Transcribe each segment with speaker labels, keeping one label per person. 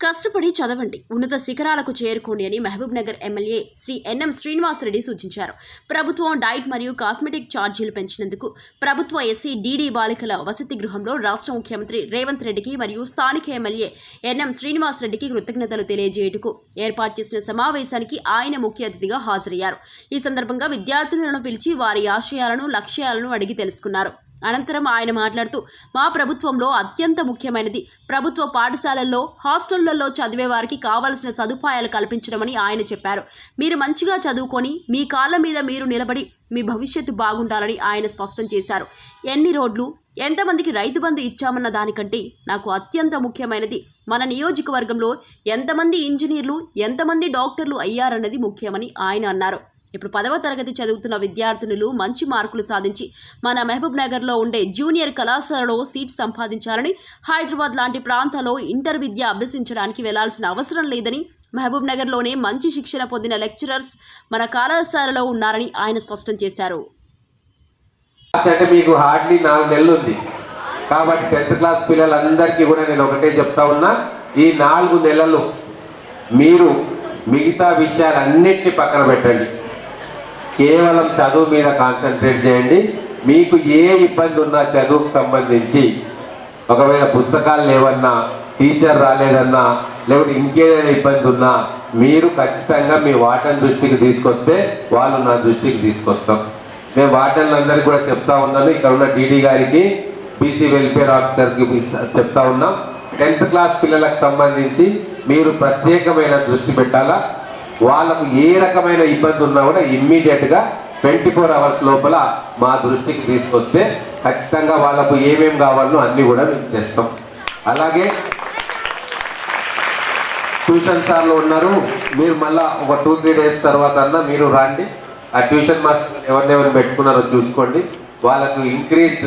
Speaker 1: కష్టపడి చదవండి. ఉన్నత శిఖరాలకు చేరుకోండి అని Mahabubnagar MLA Shri N M Srinivasa Reddy సూచించారు. ప్రభుత్వం డైట్ మరియు కాస్మెటిక్ ఛార్జీలు పెంచినందుకు ప్రభుత్వ ఎస్సీ డీడీ బాలికల వసతి గృహంలో రాష్ట్ర ముఖ్యమంత్రి రేవంత్ రెడ్డికి మరియు స్థానిక ఎమ్మెల్యే ఎన్ఎం శ్రీనివాసరెడ్డికి కృతజ్ఞతలు తెలియజేయటకు ఏర్పాటు చేసిన సమావేశానికి ఆయన ముఖ్య అతిథిగా హాజరయ్యారు. ఈ సందర్భంగా విద్యార్థులను పిలిచి వారి ఆశయాలను లక్ష్యాలను అడిగి తెలుసుకున్నారు. అనంతరం ఆయన మాట్లాడుతూ మా ప్రభుత్వంలో అత్యంత ముఖ్యమైనది ప్రభుత్వ పాఠశాలల్లో హాస్టళ్ళలో చదివే వారికి కావలసిన సదుపాయాలు కల్పించడమని ఆయన చెప్పారు. మీరు మంచిగా చదువుకొని మీ కాళ్ళ మీద మీరు నిలబడి మీ భవిష్యత్తు బాగుండాలని ఆయన స్పష్టం చేశారు. ఎన్ని రోడ్లు ఎంతమందికి రైతు బంధు ఇచ్చామన్న దానికంటే నాకు అత్యంత ముఖ్యమైనది మన నియోజకవర్గంలో ఎంతమంది ఇంజనీర్లు ఎంతమంది డాక్టర్లు అయ్యారన్నది ముఖ్యమని ఆయన అన్నారు. ఇప్పుడు పదవ తరగతి చదువుతున్న విద్యార్థినులు మంచి మార్కులు సాధించి మన మహబూబ్ నగర్లో ఉండే జూనియర్ కళాశాలలో సీట్ సంపాదించాలని హైదరాబాద్ లాంటి ప్రాంతాల్లో ఇంటర్ విద్య అభ్యసించడానికి వెళ్ళాల్సిన అవసరం లేదని మహబూబ్ నగర్లోనే మంచి శిక్షణ పొందిన లెక్చరర్స్ మన కళాశాలలో ఉన్నారని ఆయన స్పష్టం చేశారు.
Speaker 2: అంటే మీకు హార్డ్లీ నాలుగు నెలలు ఉంది కాబట్టి టెన్త్ క్లాస్ పిల్లలందరికీ కూడా నేను ఒకటే చెప్తా ఉన్నా ఈ నాలుగు నెలలు మీరు మిగతా విషయాలన్నింటినీ పక్కన పెట్టండి. కేవలం చదువు మీద కాన్సన్ట్రేట్ చేయండి. మీకు ఏ ఇబ్బంది ఉన్నా చదువుకు సంబంధించి ఒకవేళ పుస్తకాలు లేవన్నా టీచర్ రాలేదన్నా లేకపోతే ఇంకేదైనా ఇబ్బంది ఉన్నా మీరు ఖచ్చితంగా మీ వాటన్ దృష్టికి తీసుకొస్తే వాళ్ళు నా దృష్టికి తీసుకొస్తాం. మేము వాటన్లందరికీ కూడా చెప్తా ఉన్నాను. ఇక్కడ ఉన్న డీడీ గారికి బీసీ వెల్ఫేర్ ఆఫీసర్కి చెప్తా ఉన్నాం. టెన్త్ క్లాస్ పిల్లలకు సంబంధించి మీరు ప్రత్యేకమైన దృష్టి పెట్టాలా? వాళ్ళకు ఏ రకమైన ఇబ్బంది ఉన్నా కూడా ఇమ్మీడియట్గా ట్వంటీ ఫోర్ అవర్స్ లోపల మా దృష్టికి తీసుకొస్తే ఖచ్చితంగా వాళ్ళకు ఏమేమి కావాలో అన్నీ కూడా మేము చేస్తాం. అలాగే ట్యూషన్ సార్లు ఉన్నారు. మీరు మళ్ళా ఒక టూ త్రీ డేస్ తర్వాత అన్నా మీరు రండి. ఆ ట్యూషన్ మాస్టర్ ఎవరినెవరిని పెట్టుకున్నారో చూసుకోండి. వాళ్ళకు ఇంక్రీజ్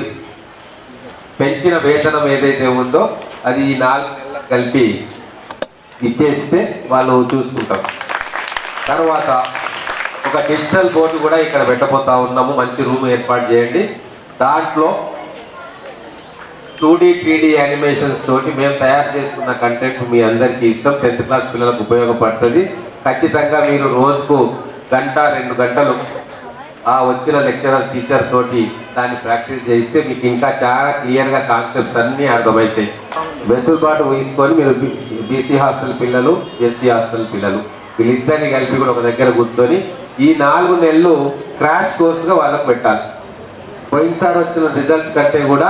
Speaker 2: పెంచిన వేతనం ఏదైతే ఉందో అది ఈ నాలుగు నెలలకు కలిపి ఇచ్చేస్తే వాళ్ళు చూసుకుంటాం తర్వాత ఒక డిజిటల్ బోర్డు కూడా ఇక్కడ పెట్టబోతా ఉన్నాము. మంచి రూమ్ ఏర్పాటు చేయండి. దాంట్లో టూ డీ త్రీ యానిమేషన్స్ తోటి మేము తయారు చేసుకున్న కంటెంట్ మీ అందరికీ ఇస్తాం. టెన్త్ క్లాస్ పిల్లలకు ఉపయోగపడుతుంది. ఖచ్చితంగా మీరు రోజుకు గంట రెండు గంటలు ఆ వచ్చిన లెక్చరర్ టీచర్ తోటి దాన్ని ప్రాక్టీస్ చేస్తే మీకు ఇంకా చాలా క్లియర్గా కాన్సెప్ట్స్ అన్నీ అర్థమవుతాయి. వెసులుబాటు వహించుకొని మీరు బీసీ హాస్టల్ పిల్లలు ఎస్సీ హాస్టల్ పిల్లలు. వీళ్ళిద్దరిని కలిపి కూడా ఒక దగ్గర కూర్చొని ఈ నాలుగు నెలలు క్రాష్ కోర్సుగా వాళ్ళకు పెట్టాలి. పోయినసారి వచ్చిన రిజల్ట్ కంటే కూడా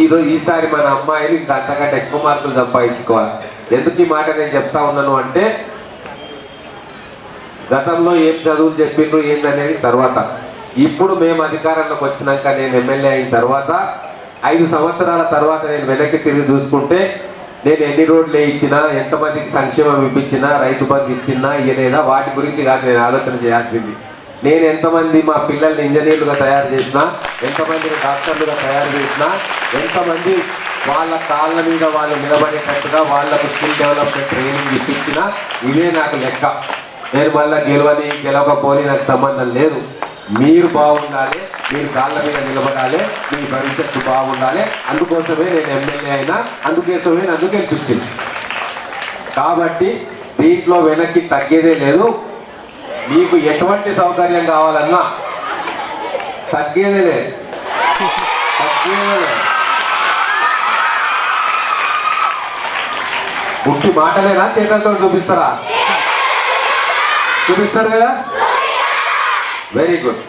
Speaker 2: ఈ ఈసారి మన అమ్మాయిలు ఇంకా అంతకంటే ఎక్కువ మార్కులు సంపాదించుకోవాలి. ఎందుకు ఈ మాట నేను చెప్తా ఉన్నాను అంటే గతంలో ఏం చదువులు చెప్పిండ్రు ఏందనేది తర్వాత. ఇప్పుడు మేము అధికారంలోకి వచ్చినాక నేను ఎమ్మెల్యే అయిన తర్వాత ఐదు సంవత్సరాల తర్వాత నేను వెనక్కి తిరిగి చూసుకుంటే నేను ఎన్ని రోడ్లు ఇచ్చినా ఎంతమందికి సంక్షేమం ఇప్పించినా రైతు బంధు ఇచ్చినా ఇవ్వలేదా వాటి గురించి కాదు నేను ఆలోచన చేయాల్సింది. నేను ఎంతమంది మా పిల్లల్ని ఇంజనీర్లుగా తయారు చేసినా ఎంతమందిని డాక్టర్లుగా తయారు చేసినా ఎంతమంది వాళ్ళ కాళ్ళ మీద వాళ్ళు నిలబడేటట్టుగా వాళ్ళకు స్కిల్ డెవలప్మెంట్ ట్రైనింగ్ ఇప్పించినా ఇదే నాకు లెక్క. నేను మళ్ళీ గెలవని గెలవకపోని నాకు సంబంధం లేదు. మీరు బాగుండాలి మీరు కాళ్ళ మీద నిలబడాలి మీ భవిష్యత్తు బాగుండాలి. అందుకోసమే నేను ఎమ్మెల్యే అయినా అందుకోసమే నన్ను గెలిపించింది. కాబట్టి దీంట్లో వెనక్కి తగ్గేదే లేదు. మీకు ఎటువంటి సౌకర్యం కావాలన్నా తగ్గేదే లేదు. తగ్గేదే లేదు. మాటలేనా చేతలతో చూపిస్తారా? చూపిస్తారు కదా? Very good